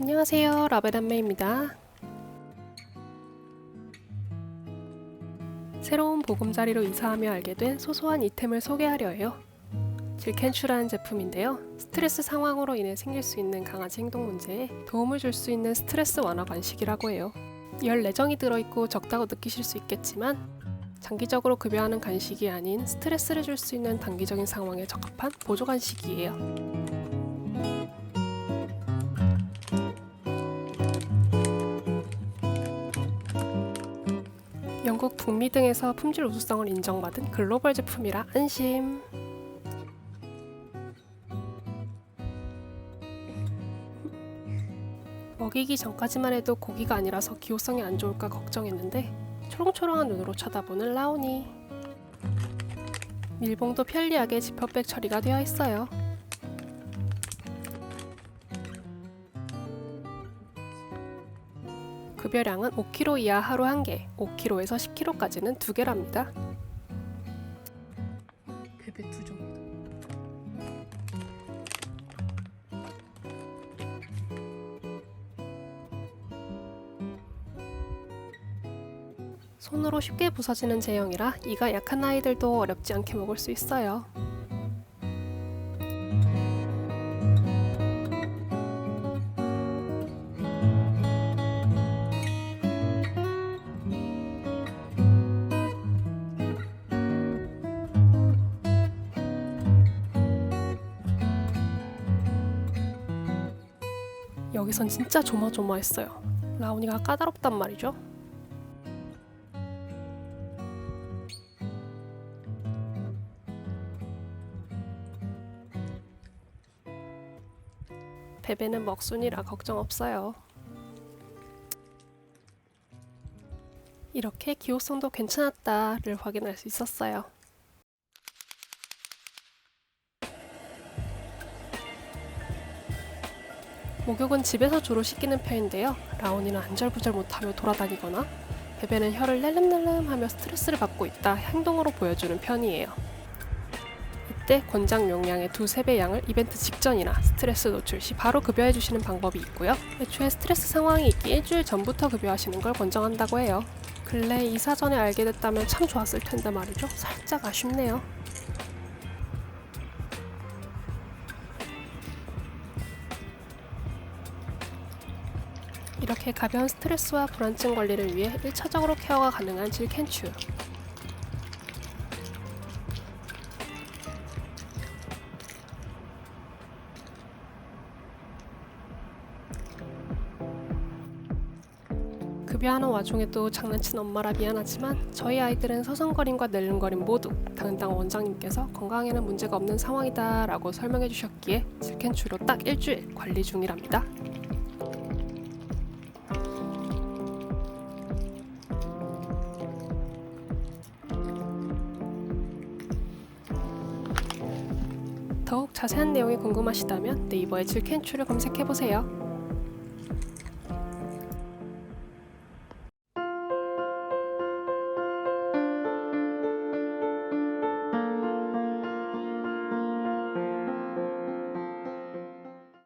안녕하세요. 라베단메입니다. 새로운 보금자리로 이사하며 알게 된 소소한 이템을 소개하려 해요. 질켄슈라는 제품인데요. 스트레스 상황으로 인해 생길 수 있는 강아지 행동 문제에 도움을 줄 수 있는 스트레스 완화 간식이라고 해요. 열 내정이 들어있고 적다고 느끼실 수 있겠지만 장기적으로 급여하는 간식이 아닌 스트레스를 줄 수 있는 단기적인 상황에 적합한 보조 간식이에요 영국 북미 등에서 품질 우수성을 인정받은 글로벌 제품이라 안심. 먹이기 전까지만 해도 고기가 아니라서 기호성이 안 좋을까 걱정했는데 초롱초롱한 눈으로 쳐다보는 라온이 밀봉도 편리하게 지퍼백 처리가 되어 있어요. 급여량은 5kg 이하 하루 1개, 5kg에서 10kg까지는 2개랍니다. 베베 두 종이다. 손으로 쉽게 부서지는 제형이라 이가 약한 아이들도 어렵지 않게 먹을 수 있어요. 여기선 진짜 조마조마했어요. 라온이가 까다롭단 말이죠. 베베는 먹순이라 걱정 없어요. 이렇게 기호성도 괜찮았다를 확인할 수 있었어요. 목욕은 집에서 주로 시키는 편인데요. 라온이는 안절부절 못하며 돌아다니거나 베베는 혀를 낼름낼름하며 스트레스를 받고 있다 행동으로 보여주는 편이에요. 이때 권장 용량의 두세 배 양을 이벤트 직전이나 스트레스 노출 시 바로 급여해 주시는 방법이 있고요. 애초에 스트레스 상황이 있기 일주일 전부터 급여하시는 걸 권장한다고 해요. 근래 이사 전에 알게 됐다면 참 좋았을 텐데 말이죠. 살짝 아쉽네요. 이렇게 가벼운 스트레스와 불안증 관리를 위해 1차적으로 케어가 가능한 질켄츄. 급여하는 와중에 도 장난친 엄마라 미안하지만 저희 아이들은 서성거림과 낼름거림 모두 당당 원장님께서 건강에는 문제가 없는 상황이다 라고 설명해 주셨기에 질켄츄로 딱 일주일 관리 중이랍니다. 더욱 자세한 내용이 궁금하시다면 네이버에 질켄츄를 검색해보세요.